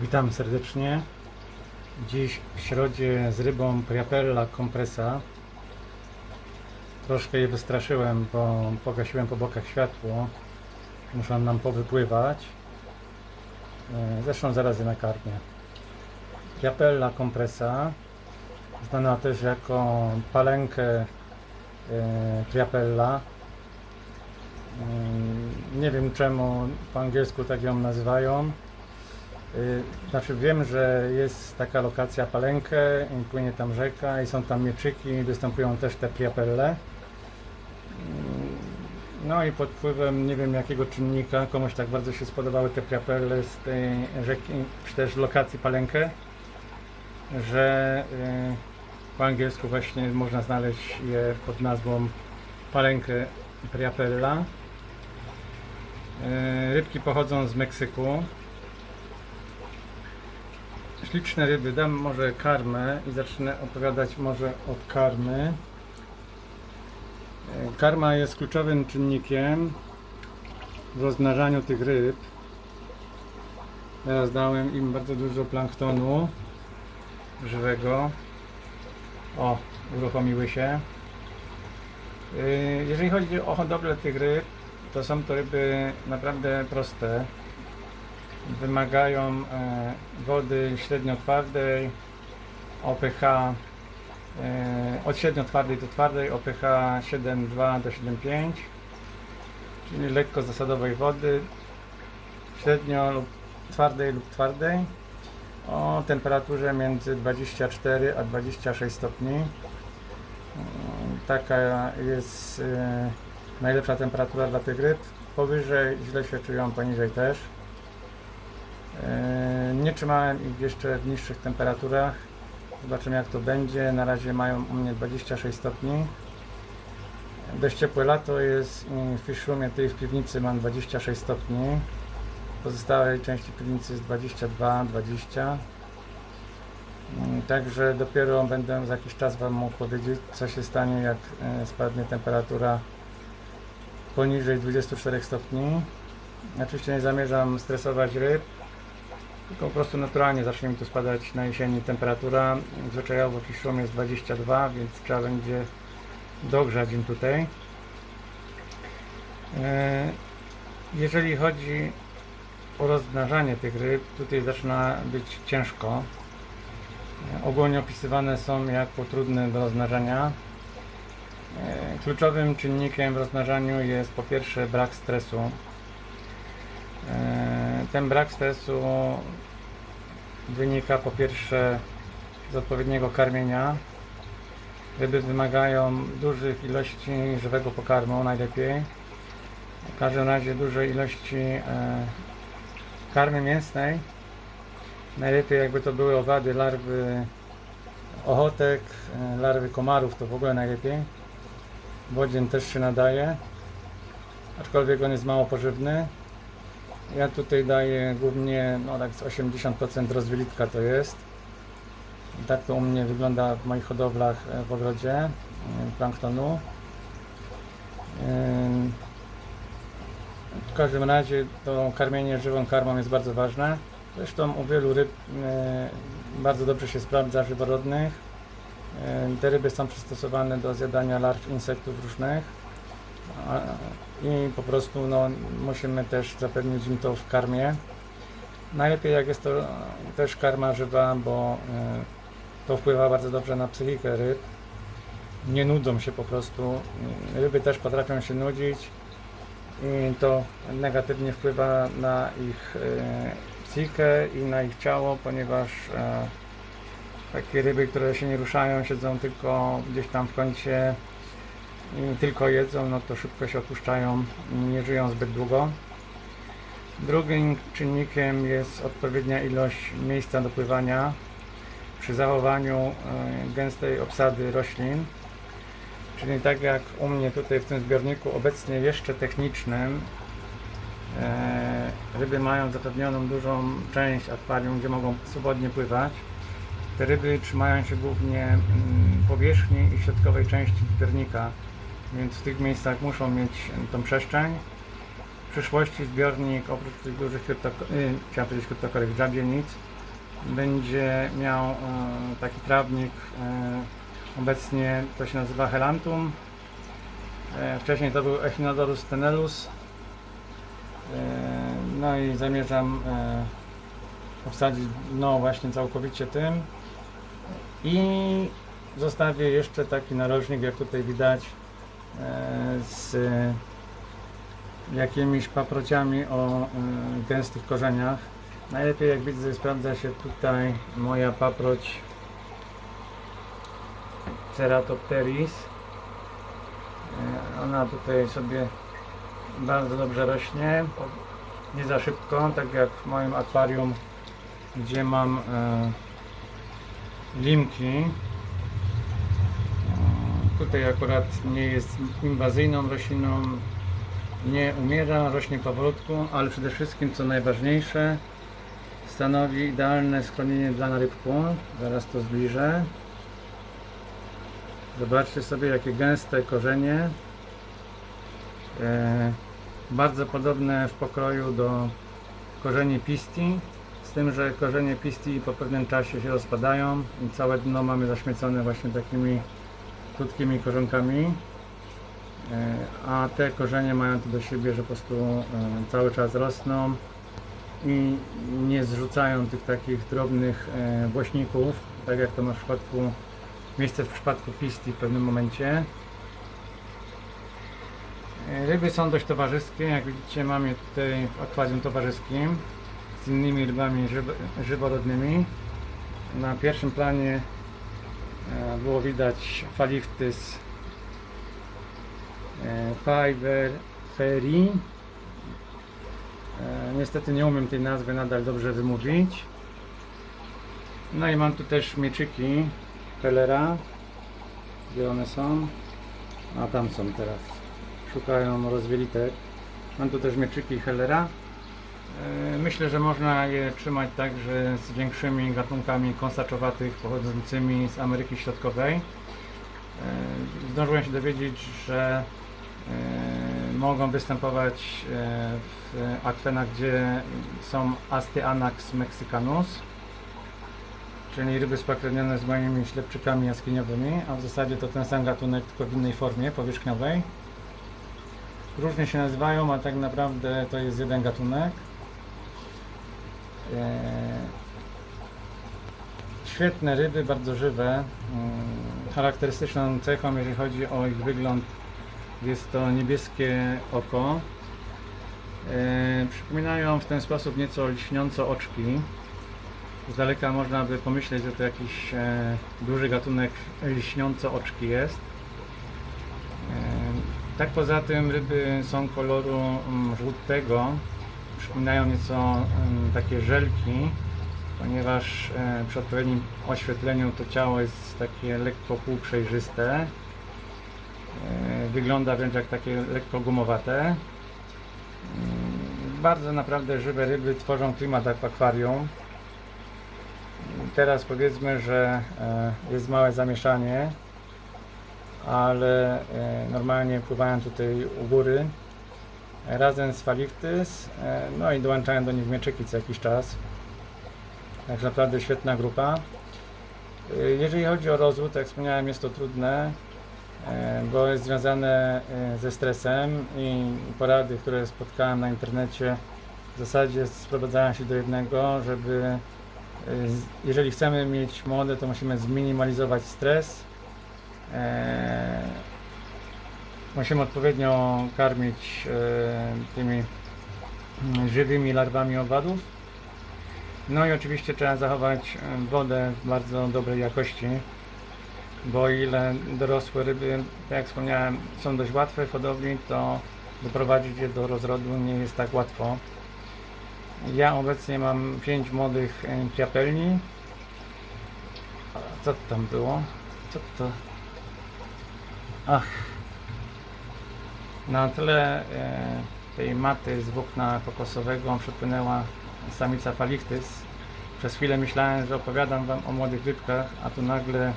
Witam serdecznie. Dziś w środzie z rybą Priapella compressa. Troszkę je wystraszyłem, bo pogasiłem po bokach światło. Muszą nam powypływać. E, Zresztą zaraz je nakarmię. Priapella compressa, znana też jako palenkę e, Priapella. Mm, Nie wiem czemu po angielsku tak ją nazywają. Y, Znaczy wiem, że jest taka lokacja Palenkę i płynie tam rzeka i są tam mieczyki i występują też te priapelle. Mm, No i pod wpływem nie wiem jakiego czynnika komuś tak bardzo się spodobały te priapelle z tej rzeki, czy też lokacji Palenkę, że y, po angielsku właśnie można znaleźć je pod nazwą Palenkę Priapella. Y, Rybki pochodzą z Meksyku. Śliczne ryby. Dam może karmę i zacznę opowiadać może od karmy. E, Karma jest kluczowym czynnikiem w rozmnażaniu tych ryb. Teraz dałem im bardzo dużo planktonu żywego. O, uruchomiły się. E, Jeżeli chodzi o hodowlę tych ryb, to są to ryby naprawdę proste wymagają e, wody średnio twardej, OPH e, od średnio twardej do twardej, OPH 7,2 do 7,5, czyli lekko zasadowej wody, średnio lub twardej lub twardej, o temperaturze między 24 a 26 stopni. Taka jest e, najlepsza temperatura dla tych ryb. Powyżej źle się czują, poniżej też. Eee, Nie trzymałem ich jeszcze w niższych temperaturach. Zobaczymy jak to będzie. Na razie mają u mnie 26 stopni. Dość ciepłe lato jest w fish roomie w piwnicy mam 26 stopni. W pozostałej części piwnicy jest 22, 20. Mm, Także dopiero będę za jakiś czas Wam mógł powiedzieć co się stanie jak e, spadnie temperatura poniżej 24 stopni. Oczywiście nie zamierzam stresować ryb, tylko po prostu naturalnie zacznie mi tu spadać na jesieni temperatura. Zwyczajowo w room jest 22, więc trzeba będzie dogrzać im tutaj. E, Jeżeli chodzi o rozmnażanie tych ryb, tutaj zaczyna być ciężko. E, Ogólnie opisywane są jako trudne do rozmnażania. E, Kluczowym czynnikiem w rozmnażaniu jest po pierwsze brak stresu. Ten brak stresu wynika po pierwsze z odpowiedniego karmienia. Ryby wymagają dużych ilości żywego pokarmu najlepiej. W każdym razie dużej ilości e, karmy mięsnej. Najlepiej jakby to były owady, larwy ochotek, e, larwy komarów to w ogóle najlepiej. Wodzian też się nadaje, aczkolwiek on jest mało pożywny. Ja tutaj daję głównie no tak z 80% rozwylitka to jest. Tak to u mnie wygląda w moich hodowlach e, w ogrodzie e, planktonu. Ym, W każdym razie to karmienie żywą karmą jest bardzo ważne. Zresztą u wielu ryb e, bardzo dobrze się sprawdza żyworodnych. E, Te ryby są przystosowane do zjadania larw insektów różnych. I po prostu no, musimy też zapewnić im to w karmie. Najlepiej jak jest to też karma żywa, bo y, to wpływa bardzo dobrze na psychikę ryb. Nie nudzą się po prostu. Y, Ryby też potrafią się nudzić i to negatywnie wpływa na ich psychikę i na ich ciało, ponieważ takie ryby, które się nie ruszają, siedzą tylko gdzieś tam w kącie tylko jedzą, no to szybko się opuszczają, nie żyją zbyt długo. Drugim czynnikiem jest odpowiednia ilość miejsca do pływania przy zachowaniu e, gęstej obsady roślin. Czyli tak jak u mnie tutaj w tym zbiorniku obecnie jeszcze technicznym e, ryby mają zapewnioną dużą część akwarium, gdzie mogą swobodnie pływać. Te ryby trzymają się głównie mm, powierzchni i środkowej części zbiornika, więc w tych miejscach muszą mieć tą przestrzeń. W przyszłości zbiornik oprócz tych dużych kryptoko- y, chciałem powiedzieć kryptokorych żabienic będzie miał e, taki trawnik, e, obecnie to się nazywa Helantum. E, Wcześniej to był Echinodorus tenellus. E, No i zamierzam obsadzić dno właśnie całkowicie tym. I zostawię jeszcze taki narożnik, jak tutaj widać, z jakimiś paprociami o e, gęstych korzeniach. Najlepiej jak widzę sprawdza się tutaj moja paproć Ceratopteris. E, Ona tutaj sobie bardzo dobrze rośnie, nie za szybko, tak jak w moim akwarium, gdzie mam e, limki. Tutaj akurat nie jest inwazyjną rośliną, nie umiera, rośnie powolutku, ale przede wszystkim, co najważniejsze, stanowi idealne schronienie dla narybku. Zaraz to zbliżę. Zobaczcie sobie, jakie gęste korzenie. E, bardzo podobne w pokroju do korzeni pisti, z tym, że korzenie pisti po pewnym czasie się rozpadają i całe dno mamy zaśmiecone właśnie takimi krótkimi korzonkami. E, A te korzenie mają to do siebie, że po prostu e, cały czas rosną i nie zrzucają tych takich drobnych e, włośników, tak jak to ma w przypadku miejsce w przypadku pisti w pewnym momencie. Ryby są dość towarzyskie, jak widzicie mam je tutaj w akwarium towarzyskim z innymi rybami żywo, żyworodnymi. Na pierwszym planie było widać Phaliphthys e, Fiber Ferry. E, Niestety nie umiem tej nazwy nadal dobrze wymówić. No i mam tu też mieczyki Hellera. Gdzie one są? A tam są teraz. Szukają rozwielitek. Mam tu też mieczyki Hellera. E, Myślę, że można je trzymać także z większymi gatunkami kąsaczowatych pochodzącymi z Ameryki Środkowej. E, Zdążyłem się dowiedzieć, że e, mogą występować w akwenach, gdzie są Astyanax mexicanus, czyli ryby spokrewnione z moimi ślepczykami jaskiniowymi, a w zasadzie to ten sam gatunek, tylko w innej formie powierzchniowej. Różnie się nazywają, a tak naprawdę to jest jeden gatunek. E, Świetne ryby, bardzo żywe. Mm, Charakterystyczną cechą, jeżeli chodzi o ich wygląd, jest to niebieskie oko. E, Przypominają w ten sposób nieco lśniąco oczki. Z daleka można by pomyśleć, że to jakiś e, duży gatunek lśniąco oczki jest. Tak poza tym ryby są koloru mm, żółtego, przypominają nieco takie żelki, ponieważ e, przy odpowiednim oświetleniu to ciało jest takie lekko półprzejrzyste. E, Wygląda wręcz jak takie lekko gumowate. Mm, Bardzo naprawdę żywe ryby tworzą klimat akwarium. Teraz powiedzmy, że e, jest małe zamieszanie, ale e, normalnie pływają tutaj u góry razem z Phaliphthys, e, no i dołączają do nich mieczyki co jakiś czas. Także naprawdę świetna grupa. E, Jeżeli chodzi o rozwód, tak jak wspomniałem, jest to trudne, e, bo jest związane ze stresem i porady, które spotkałem na internecie w zasadzie sprowadzają się do jednego, żeby jeżeli chcemy mieć młode, to musimy zminimalizować stres. E, Musimy odpowiednio karmić e, tymi mm, żywymi larwami owadów. No i oczywiście trzeba zachować e, wodę w bardzo dobrej jakości, bo o ile dorosłe ryby, tak jak wspomniałem, są dość łatwe w hodowli, to doprowadzić je do rozrodu nie jest tak łatwo. Ja obecnie mam 5 młodych e, piapelni. A Co to tam było? Co to? Ach, na tle e, tej maty z włókna kokosowego przepłynęła samica Phaliphthys. Przez chwilę myślałem, że opowiadam Wam o młodych rybkach, a tu nagle e,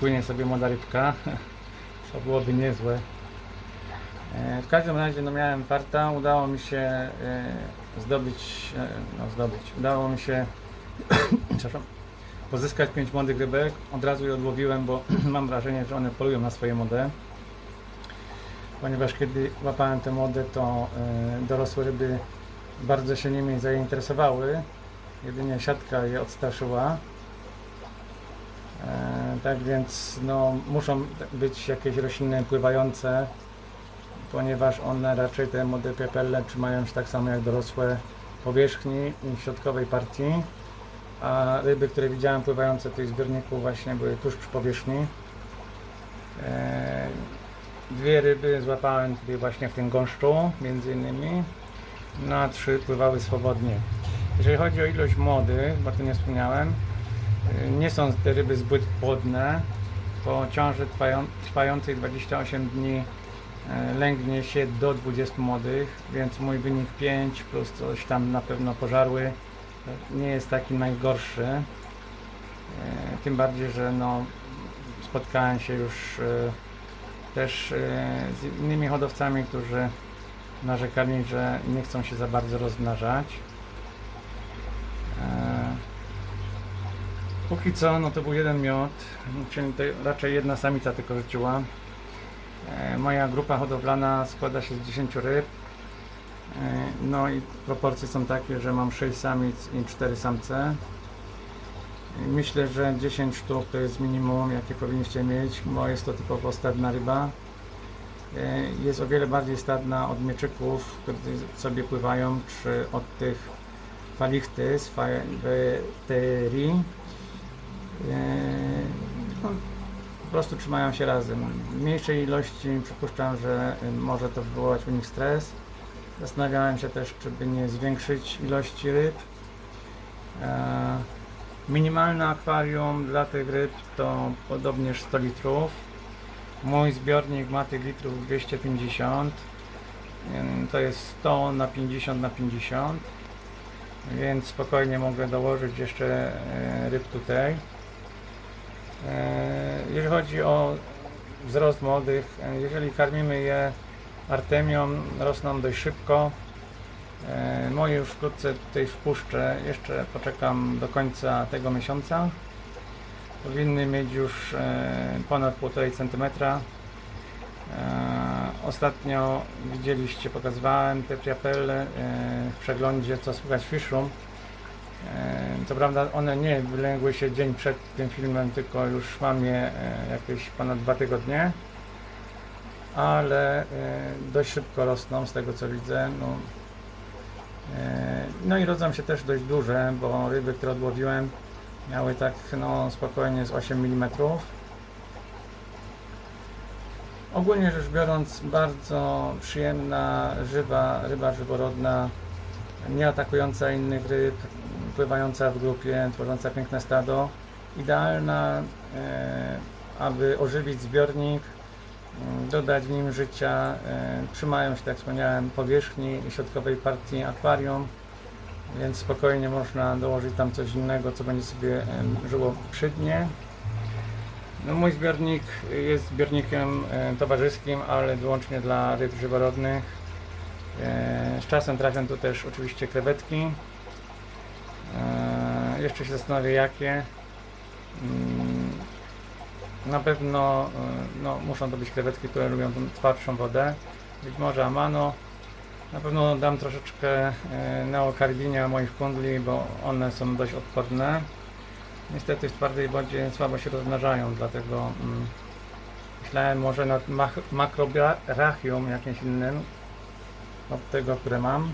płynie sobie młoda rybka, co byłoby niezłe. E, w każdym razie no miałem farta, udało mi się zdobyć, no zdobyć, udało mi się pozyskać pięć młodych rybek. Od razu je odłowiłem, bo mam wrażenie, że one polują na swoje młode. Ponieważ kiedy łapałem te młode, to y, dorosłe ryby bardzo się nimi zainteresowały. Jedynie siatka je odstraszyła. E, tak więc no, muszą być jakieś rośliny pływające, ponieważ one raczej te młode piepelle trzymają się tak samo jak dorosłe powierzchni i środkowej partii, a ryby, które widziałem pływające w tej zbiorniku właśnie były tuż przy powierzchni. Dwie ryby złapałem tutaj właśnie w tym gąszczu, między innymi, no a trzy pływały swobodnie. Jeżeli chodzi o ilość młodych, bo to nie wspomniałem, y, nie są te ryby zbyt płodne. Po ciąży trwają, trwającej 28 dni e, lęgnie się do 20 młodych, więc mój wynik 5 plus coś tam na pewno pożarły nie jest taki najgorszy. E, Tym bardziej, że no, spotkałem się już też e, z innymi hodowcami, którzy narzekali, że nie chcą się za bardzo rozmnażać. E, Póki co, no to był jeden miod, czyli raczej jedna samica tylko rzuciła. E, Moja grupa hodowlana składa się z 10 ryb. No i proporcje są takie, że mam 6 samic i 4 samce. Myślę, że 10 sztuk to jest minimum, jakie powinniście mieć, bo jest to typowo stadna ryba. E, Jest o wiele bardziej stadna od mieczyków, które sobie pływają, czy od tych falichty z faweterii. No, po prostu trzymają się razem. W mniejszej ilości przypuszczam, że y, może to wywołać u nich stres. Zastanawiałem się też, czy by nie zwiększyć ilości ryb. Minimalne akwarium dla tych ryb to podobnież 100 litrów. Mój zbiornik ma tych litrów 250. Ym, To jest 100 na 50 na 50. Więc spokojnie mogę dołożyć jeszcze e, ryb tutaj. E, Jeżeli chodzi o wzrost młodych, e, jeżeli karmimy je artemią, rosną dość szybko. E, Moje już wkrótce tutaj wpuszczę, jeszcze poczekam do końca tego miesiąca. Powinny mieć już e, ponad 1,5 cm. Ostatnio widzieliście, pokazywałem te priapelle e, w przeglądzie, co słychać w Fishroom. E, Co prawda one nie wylęgły się dzień przed tym filmem, tylko już mam je e, jakieś ponad dwa tygodnie. Ale e, dość szybko rosną z tego co widzę. No, E, no i rodzą się też dość duże, bo ryby, które odłowiłem miały tak no, spokojnie z 8 mm. Ogólnie rzecz biorąc bardzo przyjemna, żywa ryba żyworodna, nie atakująca innych ryb, pływająca w grupie, tworząca piękne stado. Idealna, e, aby ożywić zbiornik, dodać w nim życia. E, trzymają się, tak wspomniałem, powierzchni środkowej partii akwarium, więc spokojnie można dołożyć tam coś innego, co będzie sobie żyło przy dnie. No, mój zbiornik jest zbiornikiem e, towarzyskim, ale wyłącznie dla ryb żyworodnych. E, z czasem trafią tu też oczywiście krewetki. Jeszcze się zastanowię jakie. Na pewno e, no, muszą to być krewetki, które lubią tą twardszą wodę. Być może amano. Na pewno dam troszeczkę e, neokardinia moich kundli, bo one są dość odporne. Niestety w twardej wodzie słabo się rozmnażają, dlatego mm, myślałem może nad mach- makrobrachium jakimś innym od tego, które mam.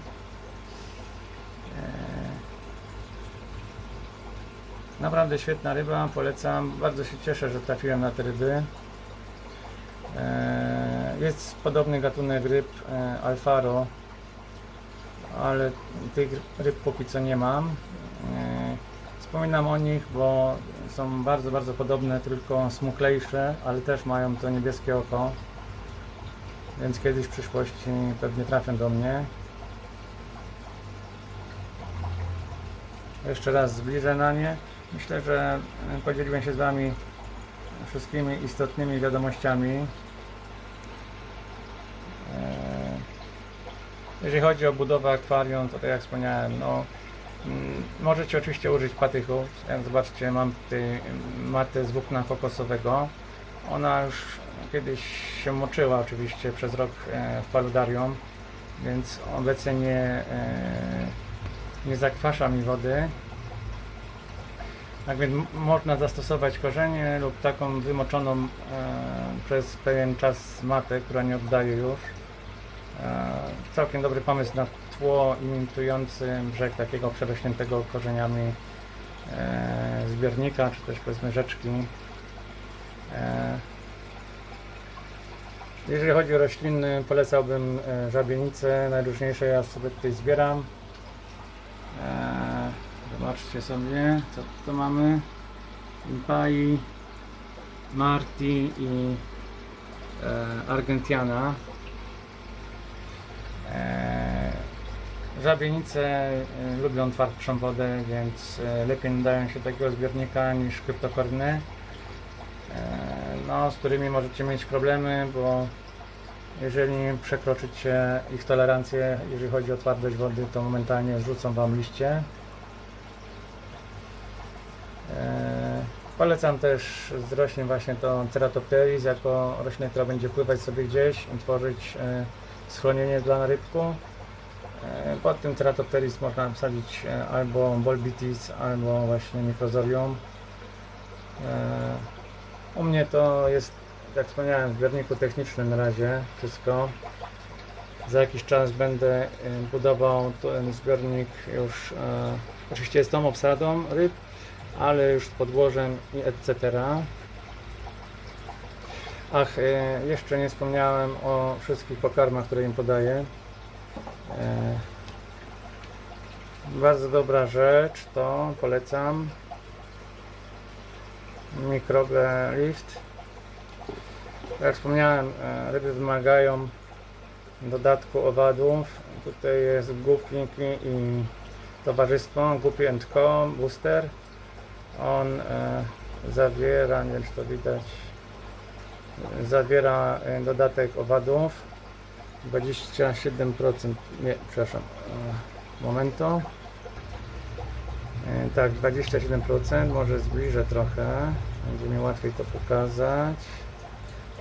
Naprawdę świetna ryba, polecam. Bardzo się cieszę, że trafiłem na te ryby. E, Jest podobny gatunek ryb e, Alfaro, ale tych ryb póki co nie mam. E, Wspominam o nich, bo są bardzo, bardzo podobne, tylko smuklejsze, ale też mają to niebieskie oko. Więc kiedyś w przyszłości pewnie trafią do mnie. Jeszcze raz zbliżę na nie. Myślę, że e, podzieliłem się z Wami wszystkimi istotnymi wiadomościami. E, Jeżeli chodzi o budowę akwarium, to tak jak wspomniałem, no, Mm, Możecie oczywiście użyć patychów. Jak zobaczcie, mam tutaj mm, matę z włókna kokosowego. Ona już kiedyś się moczyła oczywiście przez rok e, w paludarium, więc obecnie nie, nie zakwasza mi wody. Tak więc można zastosować korzenie lub taką wymoczoną e, przez pewien czas matę, która nie oddaje już. E, całkiem dobry pomysł na tło imitujący brzeg takiego przerośniętego korzeniami e, zbiornika, czy też powiedzmy rzeczki. E, jeżeli chodzi o rośliny, polecałbym e, żabienice, najróżniejsze ja sobie tutaj zbieram. E, zobaczcie sobie, co tu mamy. Impai, Marti i e, Argentiana. E, Żabienice e, lubią twardszą wodę, więc lepiej nadają się takiego zbiornika niż kryptokorny, e, no, z którymi możecie mieć problemy, bo jeżeli przekroczycie ich tolerancję, jeżeli chodzi o twardość wody, to momentalnie zrzucą Wam liście. E, Polecam też z roślin właśnie to Ceratopteris jako roślinę, która będzie pływać sobie gdzieś i tworzyć e, schronienie dla rybku. E, Pod tym Ceratopteris można wsadzić albo Bolbitis, albo właśnie Microzorium. E, U mnie to jest, jak wspomniałem, w zbiorniku technicznym na razie wszystko. Za jakiś czas będę budował ten zbiornik już, e, oczywiście z tą obsadą ryb, ale już z podłożem i etc. Ach, e, jeszcze nie wspomniałem o wszystkich pokarmach, które im podaję. E, Bardzo dobra rzecz, to polecam. Mikrogle Lift. Jak wspomniałem, e, ryby wymagają dodatku owadów. Tutaj jest głupniki i towarzystwo Guppy Co Booster. On e, zawiera, nie wiem czy to widać, zawiera e, dodatek owadów 27%, nie, przepraszam, momentu. Tak, 27%, może zbliżę trochę, będzie mi łatwiej to pokazać.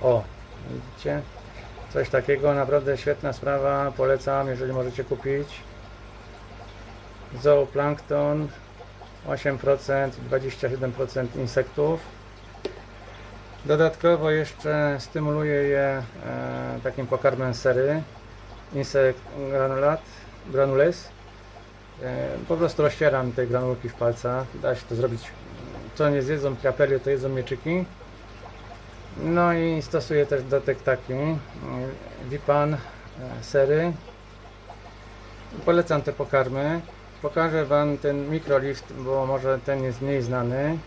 O, widzicie? Coś takiego, naprawdę świetna sprawa, polecam, jeżeli możecie kupić. Zooplankton 8%, 27% insektów. Dodatkowo jeszcze stymuluje je e, takim pokarmem sery Insect granulat, granules. E, po prostu rozcieram te granulki w palcach. Da się to zrobić. Co nie zjedzą krapelie, to jedzą mieczyki. No i stosuję też dodatek taki Wipan e, sery. Polecam te pokarmy. Pokażę Wam ten mikrolift, bo może ten jest mniej znany.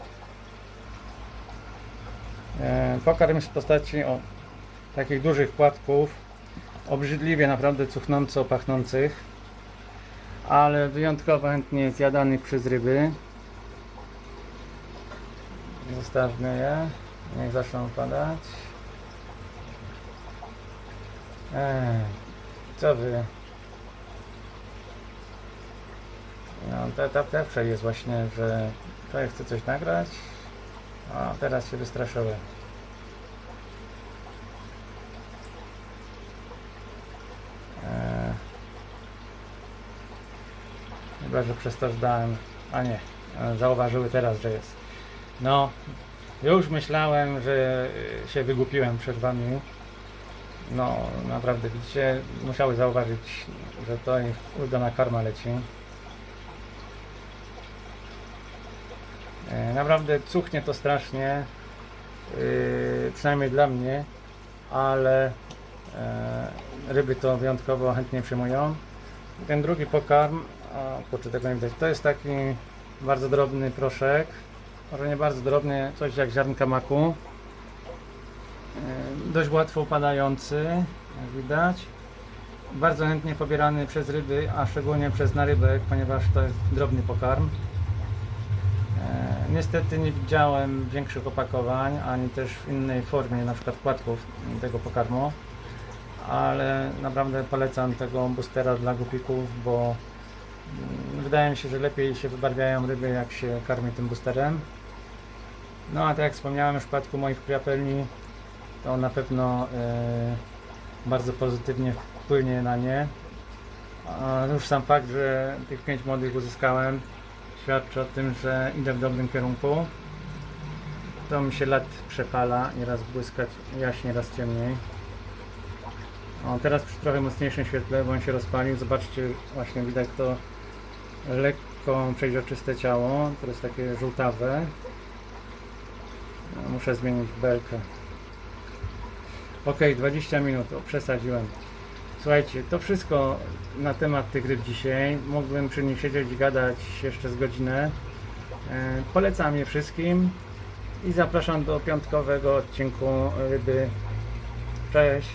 E, Pokarm w postaci o, takich dużych płatków, obrzydliwie naprawdę cuchnąco pachnących, ale wyjątkowo chętnie zjadanych przez ryby. Zostawmy je, niech zaczną padać. Ej, co wy? No, ta, ta pierwsza jest właśnie, że człowiek chce coś nagrać, a teraz się wystraszyły. Eee, chyba, że przez to, że dałem, a nie, e, zauważyły teraz, że jest. No, już myślałem, że e, się wygłupiłem przed wami. No, naprawdę, widzicie, musiały zauważyć, że to ich ulubiona karma leci. E, Naprawdę cuchnie to strasznie, yy, przynajmniej dla mnie, ale e, ryby to wyjątkowo chętnie przyjmują. Ten drugi pokarm, o kurczę tego nie widać, to jest taki bardzo drobny proszek, może nie bardzo drobny, coś jak ziarnka maku. E, Dość łatwo upadający, jak widać. Bardzo chętnie pobierany przez ryby, a szczególnie przez narybek, ponieważ to jest drobny pokarm. E, Niestety nie widziałem większych opakowań, ani też w innej formie, na przykład płatków tego pokarmu, ale naprawdę polecam tego boostera dla gupików, bo Mm, Wydaje mi się, że lepiej się wybarwiają ryby, jak się karmi tym boosterem. No a tak jak wspomniałem w przypadku moich priapelni, to na pewno e, bardzo pozytywnie wpłynie na nie. A już sam fakt, że tych 5 młodych uzyskałem, świadczy o tym, że idę w dobrym kierunku. To mi się lat przepala, nieraz błyskać jaśnie, raz ciemniej. O, teraz przy trochę mocniejszym świetle, bo on się rozpalił. Zobaczcie, właśnie widać to lekko przejrzyste ciało, które jest takie żółtawe. Muszę zmienić belkę. Ok, 20 minut, o, przesadziłem. Słuchajcie, to wszystko na temat tych ryb dzisiaj. Mógłbym przy nich siedzieć i gadać jeszcze z godzinę. E, polecam je wszystkim i zapraszam do piątkowego odcinku ryby. Cześć!